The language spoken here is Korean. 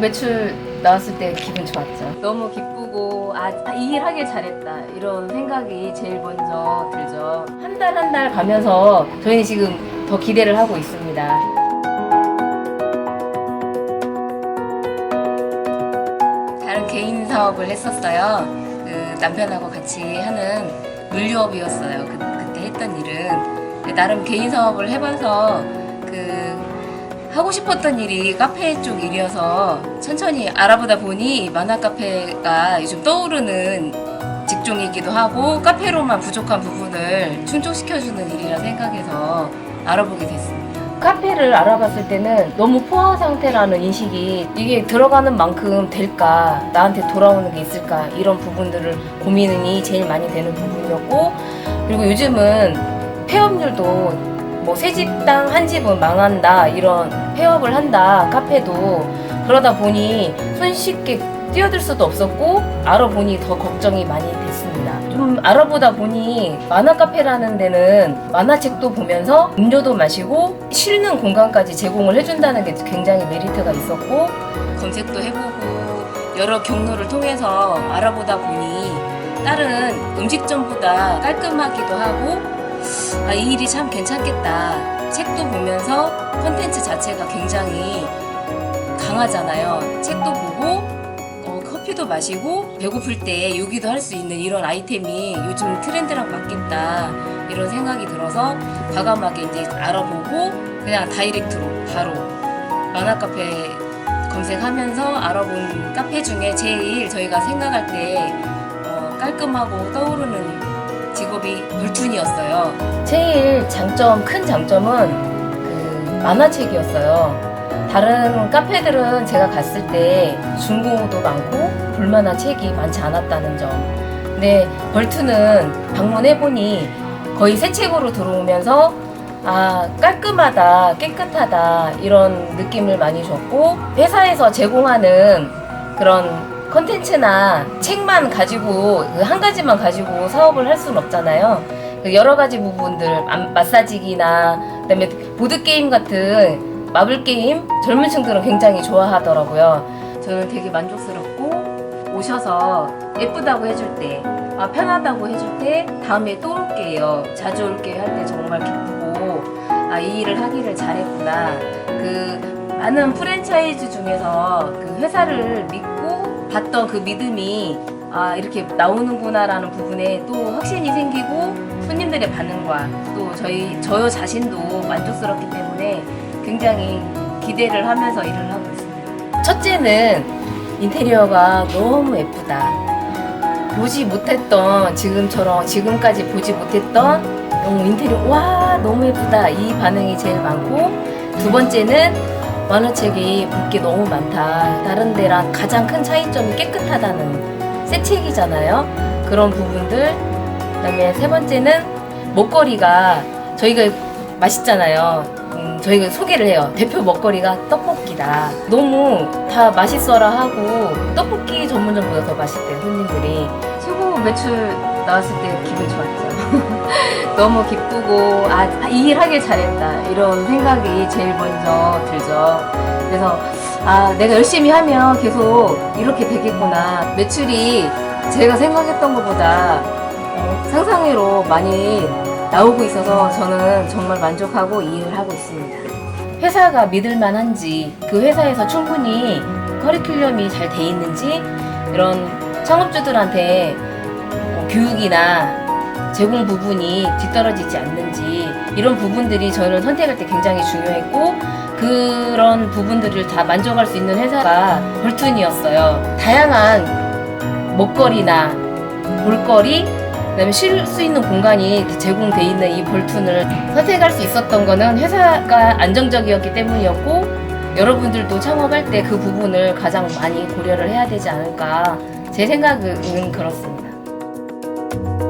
매출 나왔을 때 기분 좋았죠. 너무 기쁘고 아 이 일 하길 잘했다 이런 생각이 제일 먼저 들죠. 한 달 한 달 가면서 저희는 지금 더 기대를 하고 있습니다. 다른 개인 사업을 했었어요. 그 남편하고 같이 하는 물류업이었어요. 그, 그때 했던 일은 근데 나름 개인 사업을 해봐서 그 하고 싶었던 일이 카페 쪽 일이어서 천천히 알아보다 보니 만화 카페가 요즘 떠오르는 직종이기도 하고 카페로만 부족한 부분을 충족시켜주는 일이라 생각해서 알아보게 됐습니다. 카페를 알아봤을 때는 너무 포화 상태라는 인식이 이게 들어가는 만큼 될까 나한테 돌아오는 게 있을까 이런 부분들을 고민이 제일 많이 되는 부분이었고 그리고 요즘은 폐업률도 뭐새 집당 한 집은 망한다 이런 폐업을 한다 카페도 그러다 보니 손쉽게 뛰어들 수도 없었고 알아보니 더 걱정이 많이 됐습니다. 좀 알아보다 보니 만화 카페라는 데는 만화책도 보면서 음료도 마시고 쉬는 공간까지 제공을 해준다는 게 굉장히 메리트가 있었고 검색도 해보고 여러 경로를 통해서 알아보다 보니 다른 음식점보다 깔끔하기도 하고 아, 이 일이 참 괜찮겠다. 책도 보면서 컨텐츠 자체가 굉장히 강하잖아요. 책도 보고 어, 커피도 마시고 배고플 때 요기도 할 수 있는 이런 아이템이 요즘 트렌드랑 맞겠다 이런 생각이 들어서 과감하게 이제 알아보고 그냥 다이렉트로 바로 만화 카페 검색하면서 알아본 카페 중에 제일 저희가 생각할 때 어, 깔끔하고 떠오르는 직업이 물툰이었어요. 제일 장점 큰 장점은 그 만화책이었어요. 다른 카페들은 제가 갔을 때 중고도 많고 볼만한 책이 많지 않았다는 점. 근데 벌투는 방문해보니 거의 새 책으로 들어오면서 아, 깔끔하다, 깨끗하다, 이런 느낌을 많이 줬고, 회사에서 제공하는 그런 컨텐츠나 책만 가지고, 그 한 가지만 가지고 사업을 할 수는 없잖아요. 그 여러 가지 부분들, 마- 마사지기나, 그 다음에 보드 게임 같은 마블 게임 젊은 층들은 굉장히 좋아하더라고요. 저는 되게 만족스럽고 오셔서 예쁘다고 해줄 때, 아, 편하다고 해줄 때 다음에 또 올게요. 자주 올게요 할 때 정말 기쁘고 아, 이 일을 하기를 잘했구나. 그 많은 프랜차이즈 중에서 그 회사를 믿고 봤던 그 믿음이 아, 이렇게 나오는구나라는 부분에 또 확신이 생기고 손님들의 반응과 또 저희 저 자신도 만족스럽기 때문에 굉장히 기대를 하면서 일을 하고 있습니다. 첫째는 인테리어가 너무 예쁘다. 보지 못했던 지금처럼 지금까지 보지 못했던 너무 인테리어 와 너무 예쁘다 이 반응이 제일 많고 두 번째는 만화책이 볼 게 너무 많다. 다른 데랑 가장 큰 차이점이 깨끗하다는 새 책이잖아요. 그런 부분들. 그다음에 세 번째는 먹거리가 저희가 맛있잖아요. 음, 저희가 소개를 해요. 대표 먹거리가 떡볶이다. 너무 다 맛있어라 하고 떡볶이 전문점보다 더 맛있대요 손님들이. 최고 매출 나왔을 때 기분 좋았죠. 너무 기쁘고 아 이 일 하길 잘했다 이런 생각이 제일 먼저 들죠. 그래서 아 내가 열심히 하면 계속 이렇게 되겠구나. 매출이 제가 생각했던 것보다 어, 상상외로 많이 나오고 있어서 저는 정말 만족하고 이 일을 하고 있습니다. 회사가 믿을 만한지 그 회사에서 충분히 커리큘럼이 잘 돼 있는지 이런 창업주들한테 어, 교육이나 제공 부분이 뒤떨어지지 않는지 이런 부분들이 저는 선택할 때 굉장히 중요했고 그런 부분들을 다 만족할 수 있는 회사가 벌툰이었어요. 다양한 먹거리나 볼거리 그다음에 쉴 수 있는 공간이 제공돼 있는 이 벌툰을 선택할 수 있었던 거는 회사가 안정적이었기 때문이었고 여러분들도 창업할 때 그 부분을 가장 많이 고려를 해야 되지 않을까 제 생각은 그렇습니다. Bye.